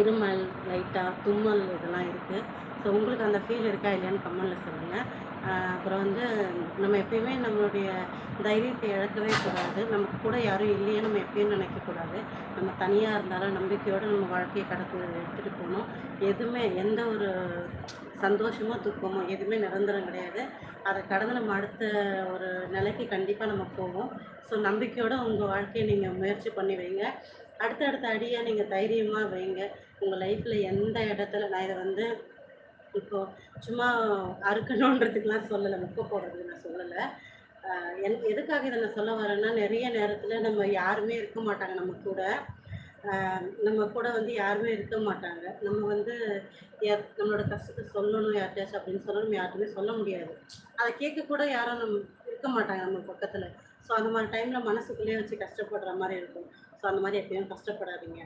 இருமல் லைட்டாக தும்மல் இதெல்லாம் இருக்குது ஸோ உங்களுக்கு அந்த ஃபீல் இருக்கா இல்லையான்னு கமெண்டில் சொல்லுங்கள் அப்புறம் வந்து நம்ம எப்பயுமே நம்மளுடைய தைரியத்தை இழக்கவே கூடாது. நமக்கு கூட யாரும் இல்லையே நம்ம எப்பயும் நினைக்கக்கூடாது நம்ம தனியாக இருந்தாலும் நம்பிக்கையோடு நம்ம வாழ்க்கையை கடத்து எடுத்துகிட்டு போகணும். எதுவுமே எந்த ஒரு சந்தோஷமோ துக்கமோ எதுவுமே நிரந்தரம் கிடையாது. அதை கடந்து நம்ம அடுத்த ஒரு நிலைக்கு கண்டிப்பாக நம்ம போவோம். ஸோ நம்பிக்கையோடு உங்கள் வாழ்க்கையை நீங்கள் முயற்சி பண்ணி வைங்க. அடுத்தடுத்த அடியாக நீங்கள் தைரியமாக வைங்க. உங்கள் லைஃப்பில் எந்த இடத்துல நான் இதை வந்து இப்போது சும்மா அறுக்கணுன்றதுக்கெலாம் சொல்லலை முக்கை போடுறதுக்கு நான் சொல்லலை. என் எதுக்காக இதை நான் சொல்ல வரேன்னா நிறைய நேரத்தில் நம்ம யாருமே இருக்க மாட்டாங்க நம்ம கூட. நம்ம கூட வந்து யாருமே இருக்க மாட்டாங்க. நம்ம வந்து யார் நம்மளோட கஷ்டத்தை சொல்லணும் யார்கிட்டயாச்சும் அப்படின்னு சொல்லணும் யார்ட்டுமே சொல்ல முடியாது. அதை கேட்க கூட யாரும் நம்ம இருக்க மாட்டாங்க நம்ம பக்கத்தில். ஸோ அந்த மாதிரி டைமில் மனசுக்குள்ளேயே வச்சு கஷ்டப்படுற மாதிரி இருக்கும். ஸோ அந்த மாதிரி எப்பயும் கஷ்டப்படாதீங்க.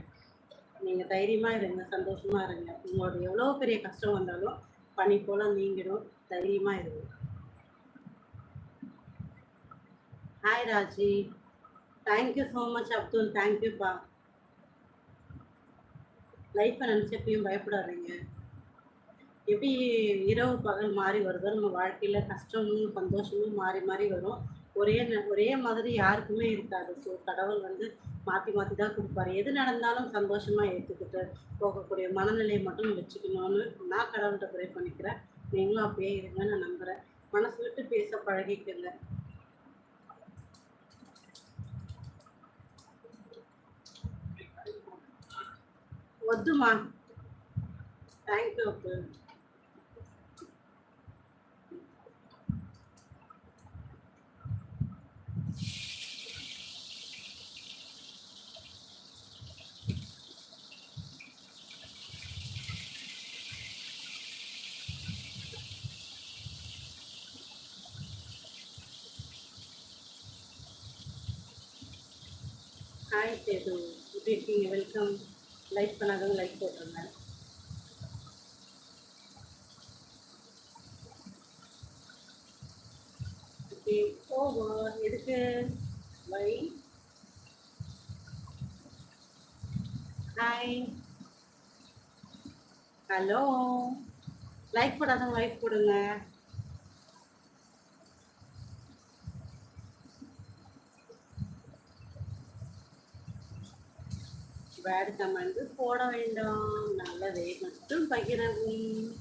நீங்கள் தைரியமாக இருங்க சந்தோஷமாக இருங்க. உங்களோட எவ்வளோ பெரிய கஷ்டம் வந்தாலும் பனி போல் நீங்கிடும். தைரியமாக இருங்க. Hi Raji. Thank you so much Abdul. தேங்க்யூப்பா லைஃப்பை நினச்சி எப்பயும் பயப்படாதீங்க. எப்படி இரவு பகல் மாறி வருதோ நம்ம வாழ்க்கையில் கஷ்டமும் சந்தோஷமும் மாறி மாறி வரும். ஒரே ந- ஒரே மாதிரி யாருக்குமே இருக்காது ஸோ கடவுள் வந்து மாற்றி மாற்றி தான் கொடுப்பாரு எது நடந்தாலும் சந்தோஷமாக ஏற்றுக்கிட்டு போகக்கூடிய மனநிலையை மட்டும் வச்சுக்கணும்னு நான் கடவுள்கிட்ட ப்ரே பண்ணிக்கிறேன் நீங்களும் அப்படியே இருங்க நான் நம்புகிறேன் மனசு விட்டு பேச பழகிக்கங்க వద్దుమా థ్యాంక్ యూ ஹாய் சேது எப்படி இருக்கீங்க. வெல்கம் லைக் பண்ணாதவங்க லைக் போட்டுருங்க. ஓகே ஓவர் எதுக்கு? வை ஹாய் ஹலோ லைக் போடாதவங்க லைக் போடுங்க. பேட் கமெண்ட் போட வேண்டாம். நல்லதை. மட்டும் பகிரவும்.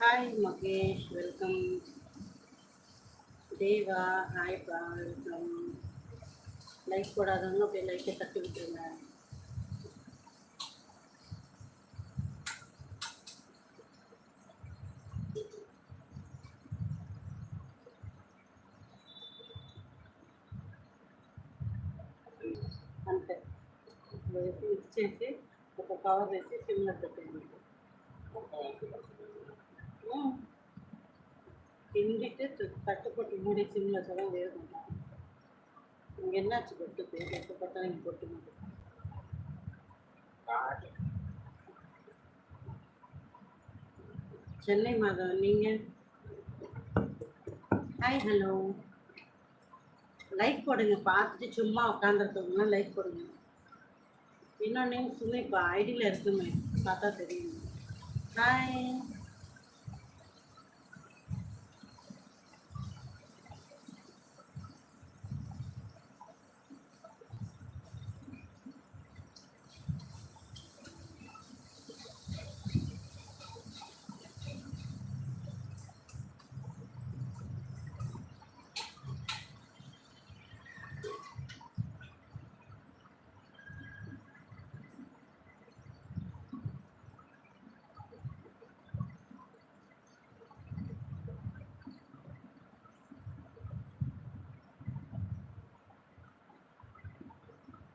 Hi Mahesh welcome Deva hi బా వెల్కమ్ లైక్ కూడా ಬೆಲ್ಲ ಐತೆ లైక్ ಬಿಟ್ಟರೆ అంతే. చేసి ఒక కవర్ వేసి సిమ్లర్ పెట్టేయండి கிண்டிட்டு து- தட்டு போட்டு மூடி சிம்மில் சொல்ல வேகும் இங்கே என்னாச்சு கொட்டு போட்டா இங்கே கொட்டு. மட்டும் சென்னை மாதம் நீங்கள் ஹாய் ஹலோ லைக் போடுங்க பார்த்துட்டு சும்மா உட்காந்துருக்கவங்களாம் லைக் போடுங்க. இன்னொன்று சும்மா இப்போ ஐடியில் இருக்குமே பார்த்தா தெரியும். ஹாய்